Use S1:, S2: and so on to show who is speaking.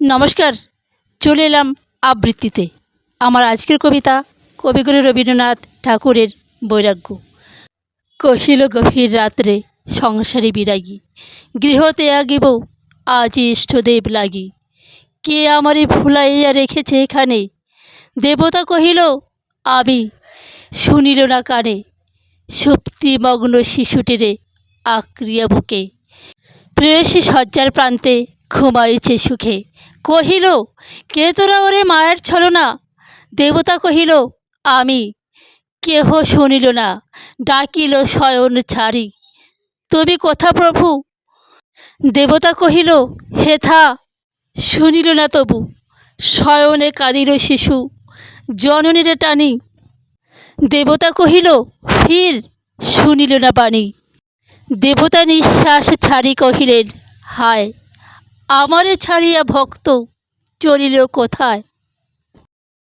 S1: নমস্কার, চলে এলাম আবৃত্তিতে। আমার আজকের কবিতা কবিগুরু রবীন্দ্রনাথ ঠাকুরের বৈরাগ্য। কহিল গভীর রাত্রে সংসারে বিরাগী গৃহতে আগিব আজ ইষ্টদেব লাগি। কে আমারে ভুলাইয়া রেখেছে এখানে? দেবতা কহিল আমি শুনিল না কানে। সুপ্তিমগ্ন শিশুটিরে আক্রিয়া বুকে। প্রেয়সী শয্যার প্রান্তে ঘুমাইছে সুখে। কহিল, কে তোরা ওরে মায়ের ছলনা? দেবতা কহিল, আমি। কেহ শুনিল না। ডাকিল শয়ন ছাড়ি তুমি কথা প্রভু? দেবতা কহিল হেথা শুনিল না তবু। শয়নে কাঁদিল শিশু, জননীরে টানি। দেবতা কহিল, ফির শুনিল না বাণী। দেবতা নিঃশ্বাস ছাড়ি কহিলেন, হায় আমারে ছাড়িয়া ভক্ত চলিল কোথায়?